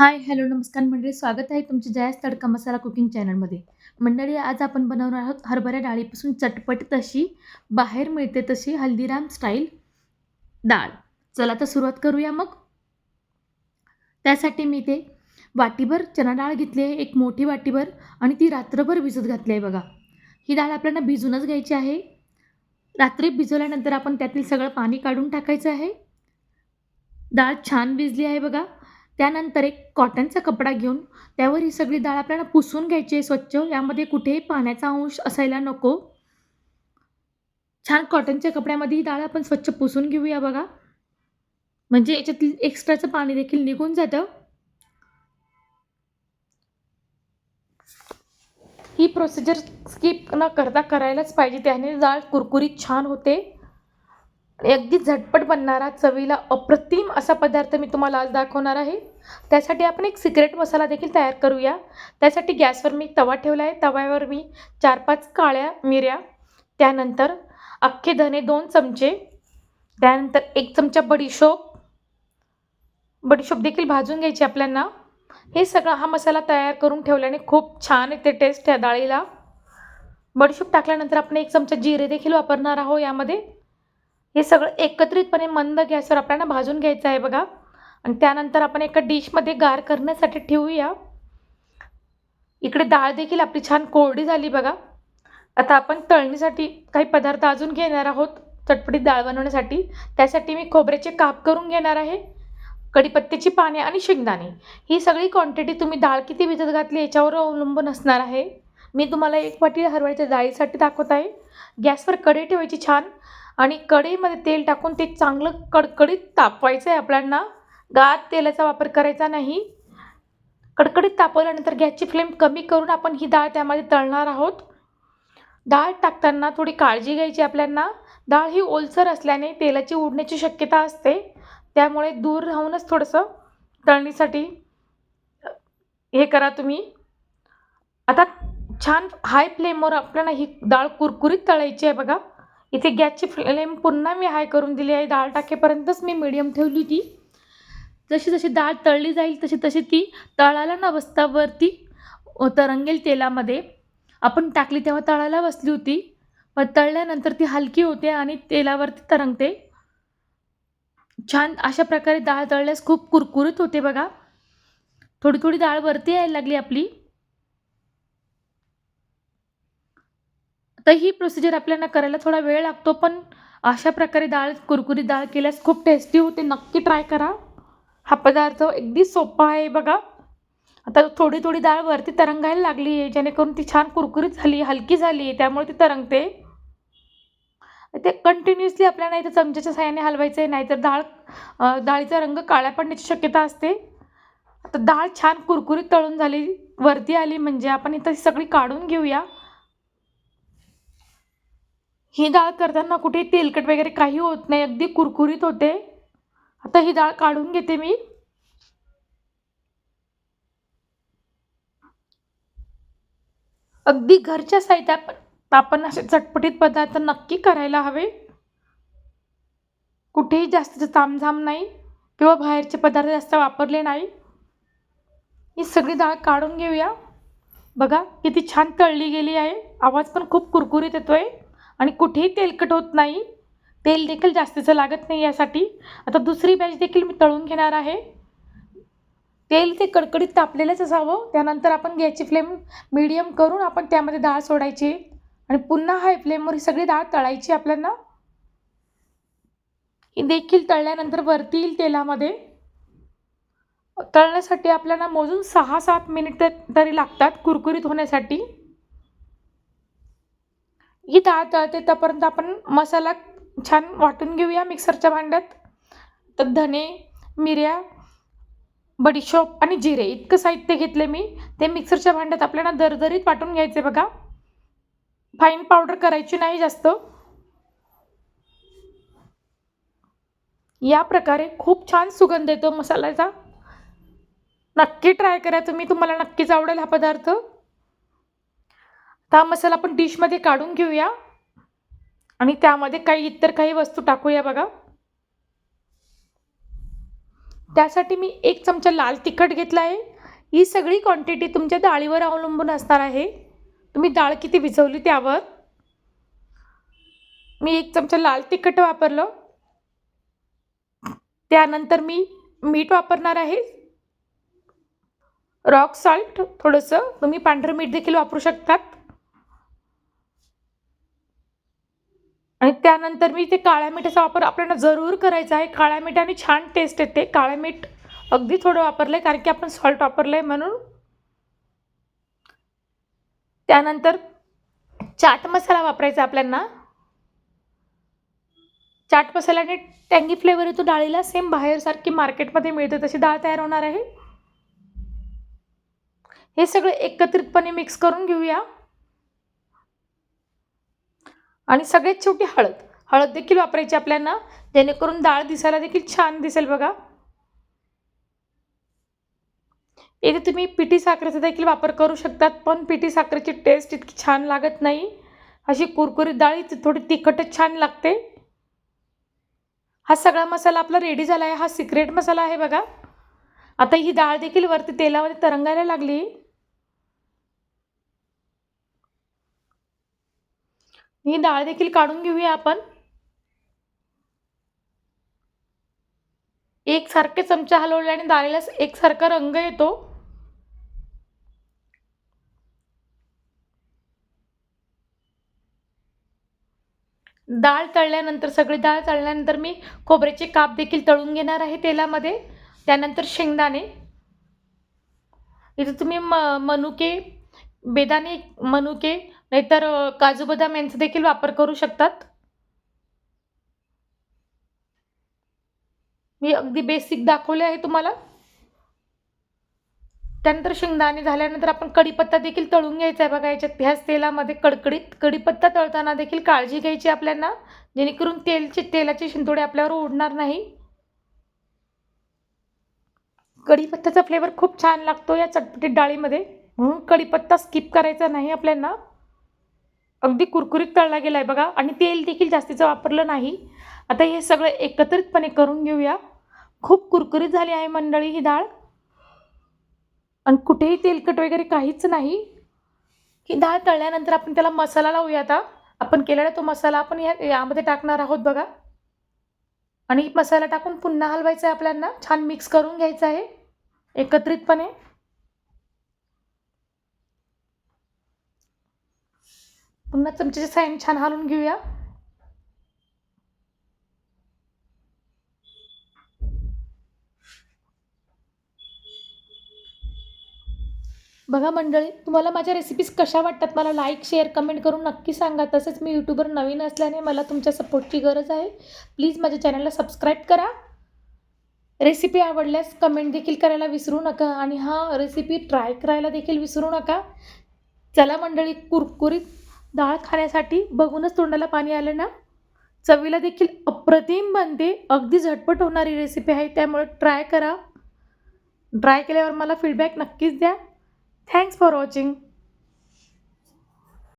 Hi hello नमस्कार मंडळी. स्वागत आहे तुमचे जयास तडका मसाला कुकिंग चॅनलमध्ये. मंडळी आज आपण बनवणार आहोत हरभऱ्या डाळीपासून चटपट तशी बाहेर मिळते तशी हल्दीराम स्टाईल डाळ. चला तर सुरुवात करूया मग. त्यासाठी मी ते वाटीभर चना डाळ घेतली आहे एक मोठी वाटीभर आणि ती रात्रभर भिजत घातली आहे बघा. ही डाळ आपल्याला भिजूनच घ्यायची आहे. रात्री भिजवल्यानंतर आपण त्यातील सगळं पाणी काढून टाकायचं आहे. डाळ छान भिजली आहे बघा. त्यानंतर एक कॉटनचा कपडा घेऊन त्यावर ही सगळी डाळ आपल्याला पुसून घ्यायची आहे स्वच्छ. यामध्ये कुठेही पाण्याचा अंश असायला नको. छान कॉटनच्या कपड्यामध्ये ही डाळ आपण स्वच्छ पुसून घेऊया बघा. म्हणजे याच्यातील एक्स्ट्राचं पाणी देखील निघून जातं. ही प्रोसिजर स्किप न करता करायलाच पाहिजे. त्याने डाळ कुरकुरीत छान होते. आणि अगदी झटपट बनणारा चवीला अप्रतिम असा पदार्थ मी तुम्हाला आज दाखवणार आहे. त्यासाठी आपण एक सिक्रेट मसाला देखील तयार करूया. त्यासाठी गॅसवर मी तवा ठेवला आहे. तव्यावर मी चार पाच काळ्या मिऱ्या त्यानंतर अख्खे धने दोन चमचे त्यानंतर एक चमचा बडीशोप. बडीशोप देखील भाजून घ्यायची आपल्यांना हे सगळं हा मसाला तयार करून ठेवल्याने खूप छान येते टेस्ट या डाळीला. बडीशोप टाकल्यानंतर आपण एक चमचा जिरे देखील वापरणार आहोत यामध्ये. हे सगळं एकत्रितपणे मंद गॅसवर आपल्याला भाजून घ्यायचं आहे बघा. आणि त्यानंतर आपण एका डिशमध्ये गार करण्यासाठी ठेवूया. इकडे डाळ देखील आपली छान कोरडी झाली बघा. आता आपण तळणीसाठी काही पदार्थ अजून घेणार आहोत चटपटीत डाळ बनवण्यासाठी. त्यासाठी मी खोबऱ्याचे काप करून घेणार आहे कढीपत्त्याची पाने आणि शेंगदाणे. ही सगळी क्वांटिटी तुम्ही डाळ किती भिजत घातली याच्यावर अवलंबून असणार आहे. मी तुम्हाला एक वाटी हरभऱ्याच्या डाळीसाठी दाखवत आहे. गॅसवर कढई ठेवायची छान आणि कढईमध्ये तेल टाकून ते चांगलं कडकडीत तापवायचं आहे आपल्याला गात तेलाचा वापर करायचा नाही. कडकडीत तापवल्यानंतर गॅसची फ्लेम कमी करून आपण ही डाळ त्यामध्ये तळणार आहोत. डाळ टाकताना थोडी काळजी घ्यायची आपल्याला डाळ ही ओलसर असल्याने तेलाची उडण्याची शक्यता असते. त्यामुळे दूर राहूनच थोडंसं तळणीसाठी हे करा तुम्ही. आता छान हाय फ्लेमवर आपल्याला ही डाळ कुरकुरीत तळायची आहे बघा. इथे गॅसची फ्लेम पुन्हा मी हाय करून दिली आहे. डाळ टाकेपर्यंतच मी मिडियम ठेवली होती. जशी जशी डाळ तळली जाईल तशी तशी ती तळायला न बसता वरती तरंगेल तेलामध्ये. आपण टाकली तेव्हा तळायला बसली होती. पण तळल्यानंतर ती हलकी होते आणि तेलावरती तरंगते. छान अशा प्रकारे डाळ तळल्यास खूप कुरकुरीत होते बघा. थोडी थोडी डाळ वरती यायला लागली आपली. तर ही प्रोसिजर आपल्याला करायला थोडा वेळ लागतो पण अशा प्रकारे डाळ कुरकुरीत डाळ केल्यास खूप टेस्टी होते. नक्की ट्राय करा. हा पदार्थ अगदी सोपा आहे बघा. आता थोडी थोडी डाळ वरती तरंगायला लागली आहे जेणेकरून ती छान कुरकुरीत झाली हलकी झाली आहे त्यामुळे ती तरंगते. ते कंटिन्युअसली आपल्याला इथं चमच्याच्या साह्याने हलवायचं आहे नाहीतर डाळ डाळीचा रंग काळ्या पडण्याची शक्यता असते. आता डाळ छान कुरकुरीत तळून झाली वरती आली म्हणजे आपण इथं सगळी काढून घेऊया. ही डाळ करताना कुठे तेलकट वगैरे काही होत नाही अगदी कुरकुरीत होते. आता ही डाळ काढून घेते मी. अगदी घरच्या साहित्यात आपण असे चटपटीत पदार्थ नक्की करायला हवे. कुठेही जास्त तामझाम नाही किंवा बाहेरचे पदार्थ जास्त वापरले नाही. ही सगळी डाळ काढून घेऊया. बघा किती छान तळली गेली आहे. आवाज पण खूप कुरकुरीत येतो आहे आणि कुठेही तेलकट होत नाही. तेल देखील जास्तीचं लागत नाही यासाठी. आता दुसरी बॅच देखील मी तळून घेणार आहे. तेल ते कडकडीत तापलेलंच असावं. त्यानंतर आपण गॅसची फ्लेम मीडियम करून आपण त्यामध्ये डाळ सोडायची. आणि पुन्हा हाय फ्लेमवर ही सगळी डाळ तळायची आपल्याला. ही देखील तळल्यानंतर वरती येईल तेलामध्ये. तळण्यासाठी आपल्याला मोजून सहा सात मिनिट तरी लागतात कुरकुरीत होण्यासाठी. ही डाळ तळते तोपर्यंत आपण मसाला छान वाटून घेऊया मिक्सरच्या भांड्यात. तर धने मिऱ्या बडीशोप आणि जिरे इतकं साहित्य घेतले मी. ते मिक्सरच्या भांड्यात आपल्याला दरदरीत वाटून घ्यायचे बघा. फाईन पावडर करायची नाही जास्त. या प्रकारे खूप छान सुगंध येतो मसाल्याचा. नक्की ट्राय करा तुम्ही. तुम्हाला नक्कीच आवडेल हा पदार्थ. हा मसाला आपण डिशमध्ये काढून घेऊया. आणि त्यामध्ये काही इतर काही वस्तू टाकूया बघा. त्यासाठी मी एक चमचा लाल तिखट घेतला आहे. ही सगळी क्वांटिटी तुमच्या डाळीवर अवलंबून असणार आहे. तुम्ही डाळ किती भिजवली त्यावर? मी एक चमचा लाल तिखट वापरलं. त्यानंतर मी मीठ वापरणार आहे. रॉक सॉल्ट थोडंसं. तुम्ही पांढरं मीठ देखील वापरू शकतात. आणि त्यानंतर मी ते काळ्या मिठाचा वापर आपल्याला जरूर करायचा आहे. काळ्या मिठाने छान टेस्ट येते. काळ्या मीठ अगदी थोडं वापरलं आहे कारण की आपण सॉल्ट वापरलं आहे म्हणून. त्यानंतर चाट मसाला वापरायचा आपल्यांना चाट मसाल्याने टँगी फ्लेवर येतो. डाळीला सेम बाहेरसारखी मार्केटमध्ये मिळते. तशी डाळ तयार होणार आहे. हे सगळं एकत्रितपणे मिक्स करून घेऊया. आणि सगळ्यात शेवटी हळद. हळद देखील वापरायची आपल्याला. जेणेकरून डाळ दिसायला देखील छान दिसेल बघा. इथे तुम्ही पिठी साखरेचा देखील वापर करू शकतात पण पिठी साखरेची टेस्ट इतकी छान लागत नाही. अशी कुरकुरीत डाळी थोडी तिखटच छान लागते. हा सगळा मसाला आपला रेडी झाला आहे हा सिक्रेट मसाला आहे बघा. आता ही डाळ देखील वरती तेलामध्ये तरंगायला लागली. ही डाळ देखील काढून घेऊया आपण. एक सारखे चमचा हलवल्याने डाळीला एकसारखा रंग येतो. डाळ तळल्यानंतर सगळी डाळ तळल्यानंतर मी खोबऱ्याचे काप देखील तळून घेणार आहे तेलामध्ये. त्यानंतर शेंगदाणे. इथे तुम्ही म मनुके बेदाणे मनुके नाहीतर काजू बदाम यांचा देखील वापर करू शकतात? मी अगदी बेसिक दाखवले आहे तुम्हाला. त्यानंतर शेंगदाणे झाल्यानंतर आपण कडीपत्ता देखील तळून घ्यायचा आहे बघा याच्यात ह्याच तेलामध्ये कडकडीत कढीपत्ता तळताना देखील काळजी घ्यायची आपल्याला जेणेकरून तेलचे तेलाचे शिंतोडे आपल्यावर उडणार नाही. कढीपत्त्याचा फ्लेवर खूप छान लागतो या चटपटीत डाळीमध्ये म्हणून कढीपत्ता स्किप करायचा नाही आपल्याला. अगदी कुरकुरीत तळला गेला आहे बघा. आणि तेल देखील जास्तीचं वापरलं नाही. आता हे सगळं एकत्रितपणे करून घेऊया. खूप कुरकुरीत झाली आहे मंडळी ही डाळ. आणि कुठेही तेलकट वगैरे काहीच नाही. ही डाळ तळल्यानंतर आपण त्याला मसाला लावूया आता. आपण केलेला तो मसाला आपण या यामध्ये टाकणार आहोत बघा. आणि मसाला टाकून पुन्हा हलवायचा आहे आपल्याला. छान मिक्स करून घ्यायचं आहे. एकत्रितपणे. पुन्हा चमच्याच्या साईन छान हलवून घेऊया. बघा मंडळी तुम्हाला माझ्या रेसिपीज कशा वाटतात मला लाईक शेअर कमेंट करून नक्की सांगा. तसेच मी यूट्यूबवर नवीन असल्याने मला तुमच्या सपोर्टची गरज आहे. प्लीज माझ्या चॅनलला सबस्क्राईब करा. रेसिपी आवडल्यास कमेंट देखील करायला विसरू नका आणि हा रेसिपी ट्राय करायला देखील विसरू नका. चला मंडळी कुरकुरीत डाळ खाण्यासाठी बघूनच तोंडाला पाणी आलं ना? चवीला देखील अप्रतिम बनते. अगदी झटपट होणारी रेसिपी आहे. त्यामुळे ट्राय करा. ट्राय केल्यावर मला फीडबॅक नक्कीच द्या. Thanks for watching